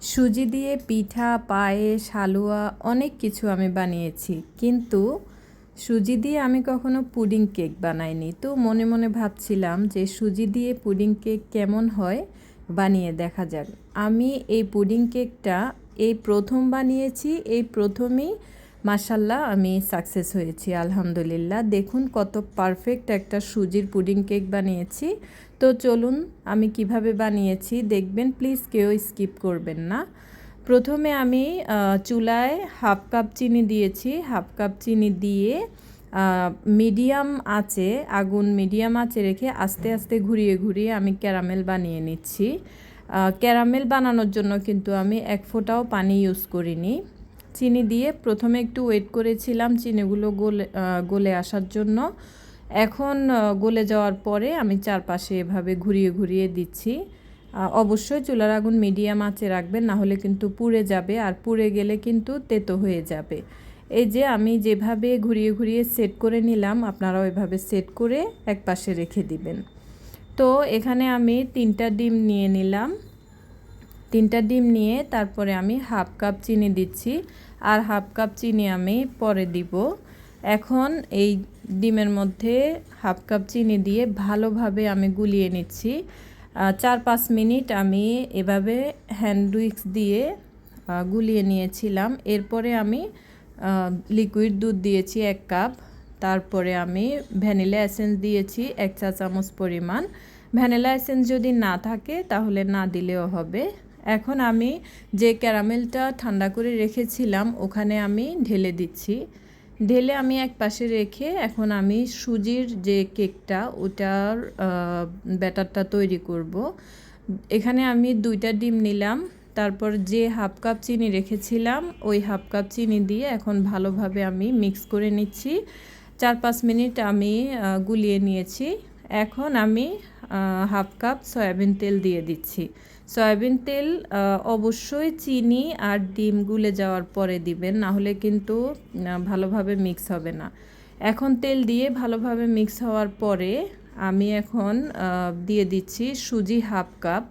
সুজি দিয়ে পিঠা, পায়েস, হালুয়া, অনেক কিছু আমি বানিয়েছি। কিন্তু সুজি দিয়ে আমি কখনো পুডিং কেক বানাইনি। তো মনে মনে ভাবছিলাম যে সুজি দিয়ে পুডিং কেক কেমন হয় বানিয়ে দেখা যাক। আমি এই পুডিং কেকটা এই প্রথম বানিয়েছি, এই প্রথমেই মাসাল্লাহ আমি সাকসেস হয়েছি, আলহামদুলিল্লাহ। দেখুন কত পারফেক্ট একটা সুজির পুডিং কেক বানিয়েছি। তো চলুন, আমি কীভাবে বানিয়েছি দেখবেন প্লিজ কেউ স্কিপ করবেন না। প্রথমে আমি চুলায় হাফ কাপ চিনি দিয়েছি। হাফ কাপ চিনি দিয়ে মিডিয়াম আঁচে, আগুন মিডিয়াম আঁচে রেখে আস্তে আস্তে ঘুরিয়ে ঘুরিয়ে আমি ক্যারামেল বানিয়ে নিচ্ছি। ক্যারামেল বানানোর জন্য কিন্তু আমি এক ফোঁটাও পানি ইউজ করিনি। চিনি দিয়ে প্রথমে একটু ওয়েট করেছিলাম চিনিগুলো গলে গলে আসার জন্য। এখন গলে যাওয়ার পরে আমি চারপাশে এভাবে ঘুরিয়ে ঘুরিয়ে দিচ্ছি। অবশ্যই চুলার আগুন মিডিয়াম আঁচে রাখবেন, না হলে কিন্তু পুড়ে যাবে আর পুড়ে গেলে কিন্তু তেতো হয়ে যাবে। এই যে আমি যেভাবে ঘুরিয়ে ঘুরিয়ে সেট করে নিলাম, আপনারাও এভাবে সেট করে এক পাশে রেখে দিবেন। তো এখানে আমি তিনটা ডিম নিয়ে নিলাম। তিনটা ডিম নিয়ে তারপরে আমি হাফ কাপ চিনি দিচ্ছি আর হাফ কাপ চিনি আমি পরে দিব। এখন এই ডিমের মধ্যে হাফ কাপ চিনি দিয়ে ভালোভাবে আমি গুলিয়ে নিচ্ছি। চার পাঁচ মিনিট আমি এভাবে হ্যান্ড উইক্স দিয়ে গুলিয়ে নিয়েছিলাম। এরপরে আমি লিকুইড দুধ দিয়েছি এক কাপ। তারপরে আমি ভ্যানিলা এসেন্স দিয়েছি এক চা চামচ পরিমাণ। ভ্যানিলা এসেন্স যদি না থাকে তাহলে না দিলেও হবে। এখন আমি যে ক্যারামেলটা ঠান্ডা করে রেখেছিলাম, ওখানে আমি ঢেলে দিচ্ছি। ঢেলে আমি এক পাশে রেখে এখন আমি সুজির যে কেকটা, ওটার ব্যাটারটা তৈরি করব। এখানে আমি দুইটা ডিম নিলাম, তারপর যে হাফ কাপ চিনি রেখেছিলাম, ওই হাফ কাপ চিনি দিয়ে এখন ভালোভাবে আমি মিক্স করে নিচ্ছি। চার পাঁচ মিনিট আমি গুলিয়ে নিয়েছি। এখন আমি হাফ কাপ সয়াবিন তেল দিয়ে দিচ্ছি। সয়াবিন তেল অবশ্যই চিনি আর ডিম গুলে যাওয়ার পরে দিবেন, না হলে কিন্তু ভালোভাবে মিক্স হবে না। এখন তেল দিয়ে ভালোভাবে মিক্স হওয়ার পরে আমি এখন দিয়ে দিচ্ছি সুজি হাফ কাপ।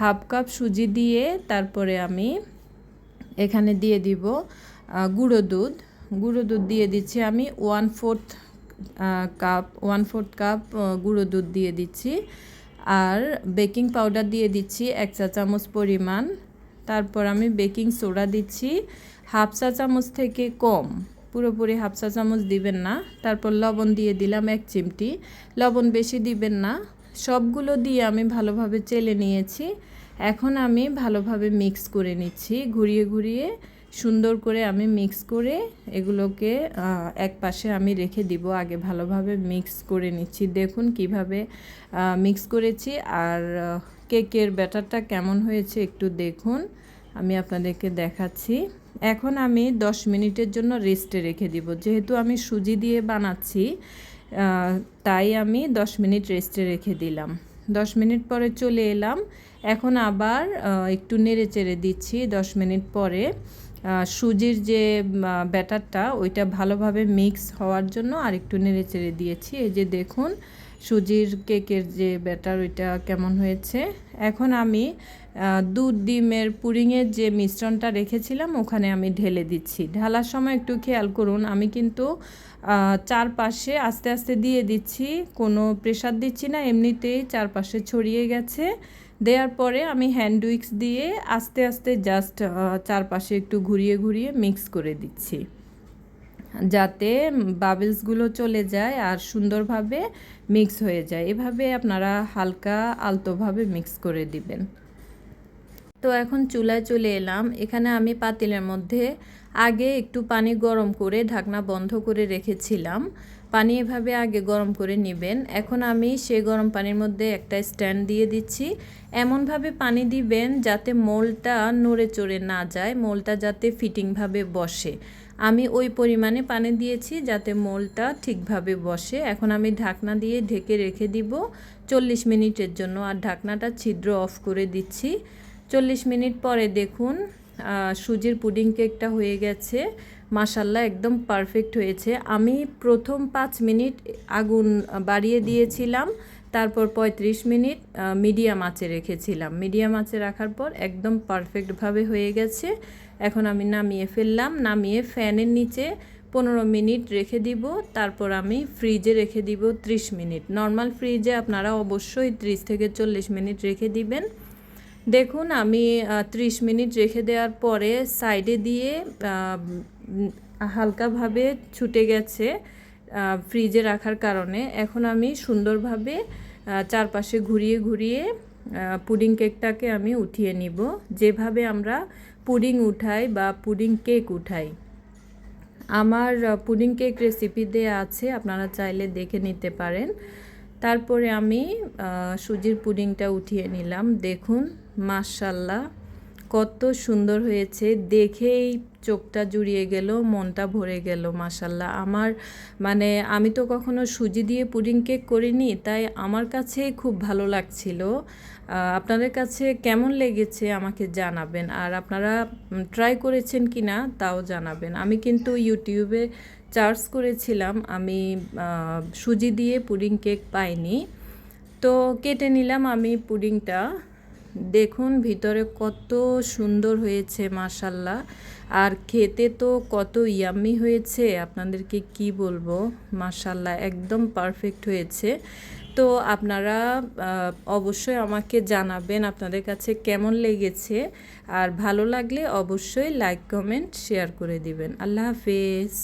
হাফ কাপ সুজি দিয়ে তারপরে আমি এখানে দিয়ে দিব গুঁড়ো দুধ। গুঁড়ো দুধ দিয়ে দিচ্ছি আমি one fourth cup one fourth cup গুঁড়ো দুধ দিয়ে দিচ্ছি। আর বেকিং পাউডার দিয়ে দিচ্ছি এক চা চামচ পরিমাণ। তারপর আমি বেকিং সোডা দিচ্ছি হাফ চা চামচ থেকে কম। পুরোপুরি হাফ চা চামচ দিবেন না। তারপর লবণ দিয়ে দিলাম এক চিমটি। লবণ বেশি দিবেন না। সবগুলো দিয়ে আমি ভালোভাবে চেলে নিয়েছি। এখন আমি ভালোভাবে মিক্স করে নিচ্ছি। ঘুরিয়ে ঘুরিয়ে সুন্দর করে আমি মিক্স করে এগুলোকে এক পাশে আমি রেখে দিব। আগে ভালোভাবে মিক্স করে নিচ্ছি। দেখুন কীভাবে মিক্স করেছি। আর কেকের ব্যাটারটা কেমন হয়েছে একটু দেখুন। আমি আপনাদেরকে দেখাচ্ছি। এখন আমি 10 মিনিটের জন্য রেস্টে রেখে দিব। যেহেতু আমি সুজি দিয়ে বানাচ্ছি তাই আমি 10 মিনিট রেস্টে রেখে দিলাম। 10 মিনিট পরে চলে এলাম। এখন আবার একটু নেড়ে চেড়ে দিচ্ছি 10 মিনিট পরে। সুজির যে ব্যাটারটা, ওইটা ভালোভাবে মিক্স হওয়ার জন্য আর একটু নেড়ে চেড়ে দিয়েছি। এই যে দেখুন সুজির কেকের যে ব্যাটার, ওইটা কেমন হয়েছে? এখন আমি দুধ ডিমের পুডিংয়ের যে মিশ্রণটা রেখেছিলাম, ওখানে আমি ঢেলে দিচ্ছি। ঢালার সময় একটু খেয়াল করুন, আমি কিন্তু চারপাশে আস্তে আস্তে দিয়ে দিচ্ছি, কোনো প্রেশার দিচ্ছি না, এমনিতেই চারপাশে ছড়িয়ে গেছে। দেওয়ার পরে আমি হ্যান্ড উইক্স দিয়ে আস্তে আস্তে জাস্ট চারপাশে একটু ঘুরিয়ে ঘুরিয়ে মিক্স করে দিচ্ছি। যাতে বাবলসগুলো চলে যায় আর সুন্দরভাবে মিক্স হয়ে যায়। এভাবে আপনারা হালকা আলতোভাবে মিক্স করে দিবেন। তো এখন চুলায় চলে এলাম। এখানে আমি পাতিলের মধ্যে আগে একটু পানি গরম করে ঢাকনা বন্ধ করে রেখেছিলাম। পানি এভাবে আগে গরম করে নেবেন। এখন আমি সেই গরম পানির মধ্যে একটা স্ট্যান্ড দিয়ে দিচ্ছি। এমনভাবে পানি দিবেন যাতে মোলটা নড়ে চড়ে না যায়, মোলটা যাতে ফিটিংভাবে বসে। আমি ওই পরিমাণে পানি দিয়েছি যাতে মোলটা ঠিকভাবে বসে। এখন আমি ঢাকনা দিয়ে ঢেকে রেখে দিব। চল্লিশ মিনিটের জন্য আর ঢাকনাটা ছিদ্র অফ করে দিচ্ছি। চল্লিশ মিনিট পরে দেখুন সুজির পুডিং কেকটা হয়ে গেছে। মাসাল্লাহ একদম পারফেক্ট হয়েছে। আমি প্রথম পাঁচ মিনিট আগুন বাড়িয়ে দিয়েছিলাম, তারপর পঁয়ত্রিশ মিনিট মিডিয়াম আঁচে রেখেছিলাম। মিডিয়াম আঁচে রাখার পর একদম পারফেক্টভাবে হয়ে গেছে। এখন আমি নামিয়ে ফেললাম। নামিয়ে ফ্যানের নিচে পনেরো মিনিট রেখে দিব। তারপর আমি ফ্রিজে রেখে দিব ত্রিশ মিনিট। নর্মাল ফ্রিজে আপনারা অবশ্যই ত্রিশ থেকে চল্লিশ মিনিট রেখে দিবেন। দেখুন, আমি ত্রিশ মিনিট রেখে দেওয়ার পরে সাইডে দিয়ে হালকাভাবে ছুটে গেছে ফ্রিজে রাখার কারণে। এখন আমি সুন্দরভাবে চারপাশে ঘুরিয়ে ঘুরিয়ে পুডিং কেকটাকে আমি উঠিয়ে নিব। যেভাবে আমরা পুডিং উঠাই বা পুডিং কেক উঠাই। আমার পুডিং কেক রেসিপি দেওয়া আছে, আপনারা চাইলে দেখে নিতে পারেন। তারপরে আমি সুজির পুডিংটা উঠিয়ে নিলাম। দেখুন মাশাল্লাহ, কত সুন্দর হয়েছে। দেখেই চোখটা জুড়িয়ে গেল, মনটা ভরে গেল, মাশাল্লাহ। আমার মানে আমি তো কখনো সুজি দিয়ে পুডিং কেক করিনি, তাই আমার কাছে খুব ভালো লাগছিল। আপনাদের কাছে কেমন লেগেছে আমাকে জানাবেন, আর আপনারা ট্রাই করেছেন কি না তাও জানাবেন। আমি কিন্তু ইউটিউবে চার্জ করেছিলাম, আমি সুজি দিয়ে পুডিং কেক পাইনি। তো কেটে নিলাম আমি পুডিংটা। দেখুন ভিতরে কত সুন্দর হয়েছে মাশাল্লাহ আর খেতে তো কত ইয়াম্মি হয়েছে, আপনাদেরকে কি বলব? মাশাল্লাহ একদম পারফেক্ট হয়েছে। তো আপনারা অবশ্যই আমাকে জানাবেন আপনাদের কাছে কেমন লেগেছে। আর ভালো লাগলে অবশ্যই লাইক কমেন্ট শেয়ার করে দিবেন। আল্লাহ হাফেজ।